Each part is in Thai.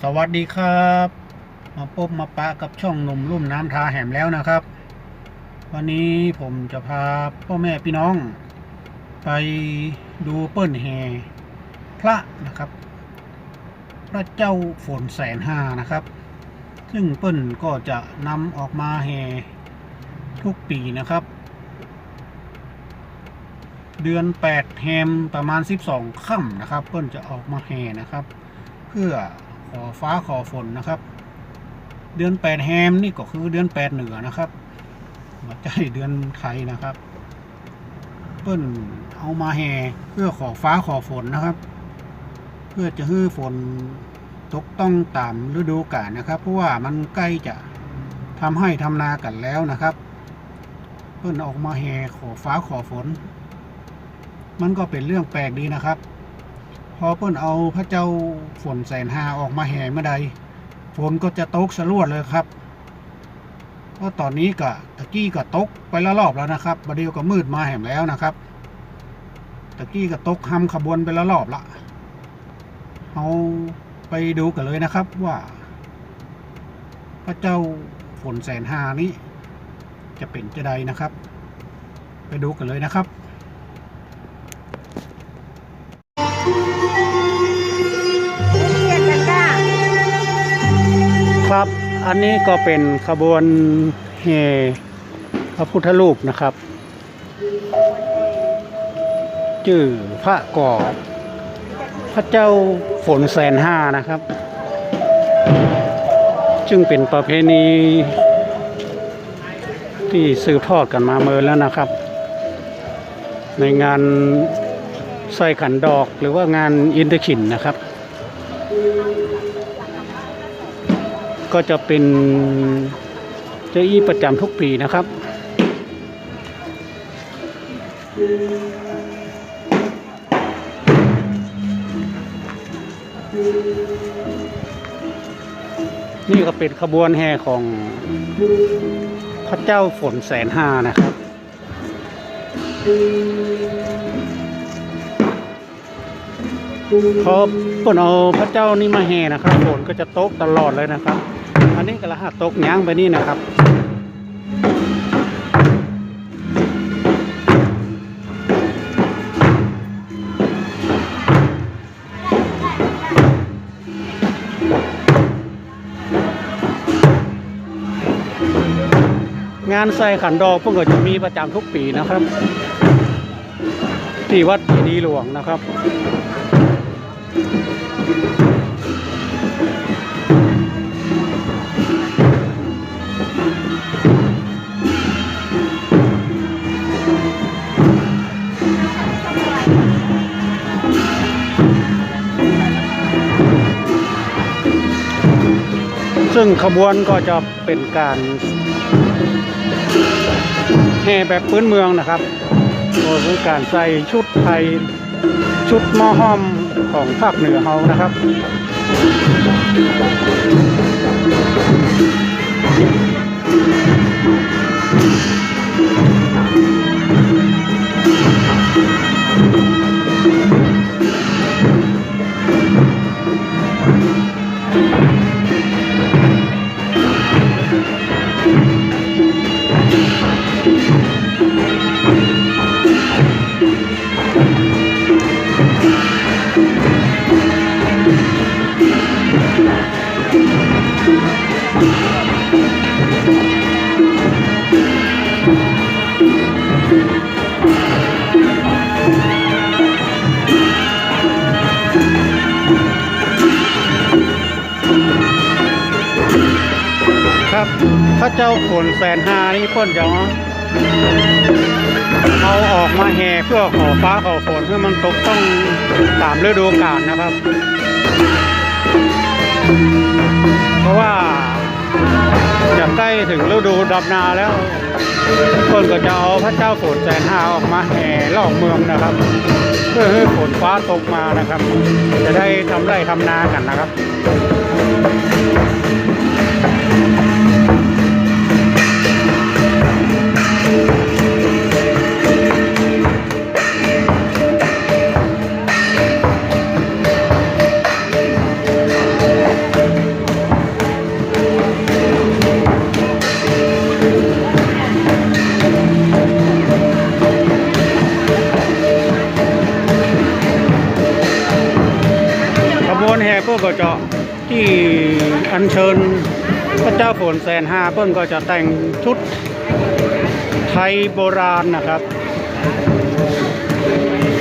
สวัสดีครับ มาพบมาปะกับช่องนุ่มลุ่มน้ำทาแหมแล้วนะครับ วันนี้ผมจะพาพ่อแม่พี่น้อง ไปดูเปิ้นแห่พระนะครับ พระเจ้าฝนแสนห้านะครับ ซึ่งเปิ้นก็จะนำออกมาแห่ทุกปีนะครับ เดือน8แฮมประมาณ 12ค่ำนะครับ เปิ้นจะออกมาแห่นะครับ เพื่อ อฟ้าขอฝนนะครับ เดือนแปดแฮมนี่ก็คือเดือนแปดเหนือนะครับม่ใช่เดือนไทยนะครับ เปิ้นเอามาแห่เพื่อขอฟ้าขอฝนนะครับ เพื่อจะให้ฝนตกต้องตามฤดูกาลนะครับ เพราะว่ามันใกล้จะทำให้ทำนากันแล้วนะครับ เปิ้นออกมาแห่ขอฟ้าขอฝน มันก็เป็นเรื่องแปลกดีนะครับ อเปิ้นเอาพระเจ้าฝนแสนหาออกมาแห่เมื่อใดฝนก็จะตกสรวดเลยครับเพราะตอนนี้ก็ตะกี้ก็ตกไปละรอบแล้วนะครับบดเดียวก็มืดมาแห่มแล้วนะครับตะกี้ก็ตกทำขบวนไปละรอบละเอาไปดูกันเลยนะครับว่า พระเจ้าฝนแสนหานี้ จะเป็นจะใดนะครับ ไปดูกันเลยนะครับ อันนี้ก็เป็นขบวนแห่พระพุทธรูปนะครับชื่อพระก่อ พระเจ้าฝนแสนห้านะครับ จึงเป็นประเพณีที่สืบทอดกันมาเมินแล้วนะครับ ในงานใส่ขันดอกหรือว่างานอินทขินนะครับ ก็จะเป็นเจ้าอี้ประจำทุกปีนะครับ นี่ก็เป็นขบวนแห่ของพระเจ้าฝนแสนห้านะครับพอเปิ่นเอาพระเจ้านี่มาแห่นะครับฝนก็จะตกตลอดเลยนะครับ อันนี้ก็ละหัตกย้างไปนี่นะครับงานใส่ขันดอกเพิ่งก็จะมีประจำทุกปีนะครับ ที่วัดเจดีหลวงนะครับ ซึ่งขบวนก็จะเป็นการแห่แบบพื้นเมืองนะครับโดยเป็นการใส่ชุดไทยชุดมอห้อมของภาคเหนือเฮานะครับ ครับ พระเจ้าฝนแสนหานี่เพิ่นจะเอาออกมาแห่เพื่อขอฟ้าขอฝนเพื่อมันตกต้องตามฤดูกาลนะครับ เพราะว่าจะใกล้ถึงฤดูดำนาแล้ว คนก็จะเอาพระเจ้าฝนแสนหาออกมาแห่รอบเมืองนะครับ เพื่อให้ฝนฟ้าตกมานะครับ จะได้ทำไร่ทำนากันนะครับ บวนแห่เพื่อก็จะที่อัญเชิญพระเจ้าฝนแสนห้าเพิ่นก็จะแต่งชุดไทยโบราณนะครับ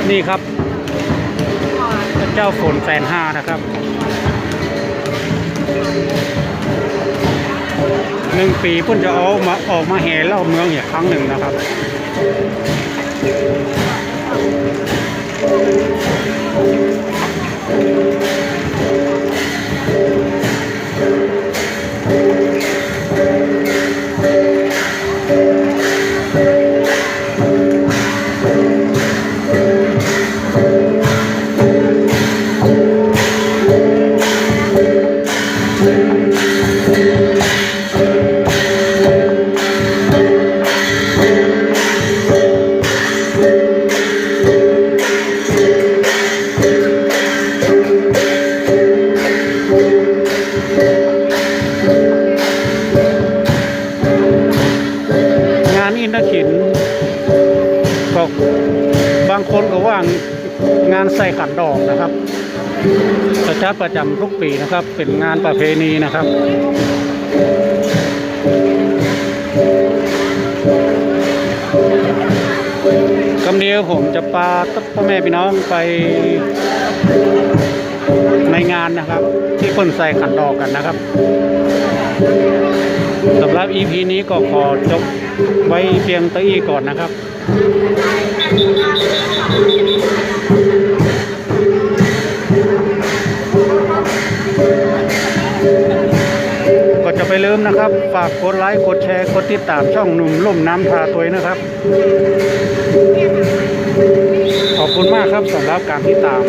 นี่ครับพระเจ้าฝนแสนห้านะครับหนึ่งปีเพิ่นจะเอามาออกมาแห่เล่าเมืองอีกครั้งหนึ่งนะครับ ขินก็บางคนก็ว่างงานใส่ขันดอกนะครับจะจัดประจำทุกปีนะครับ เป็นงานประเพณีนะครับคำเดียวผมจะพาพ่อแม่พี่น้องไปในงานนะครับ ที่คนใส่ขันดอกกันนะครับ รับ EP นี้ก็ขอจบไว้เพียงเตาอี้ก่อนนะครับก็จะไปลืมนะครับ ฝากกดไลค์ กดแชร์ กดติดตามช่องหนุ่มล่มน้ำพาตัวนะครับ ขอบคุณมากครับสำหรับการติดตาม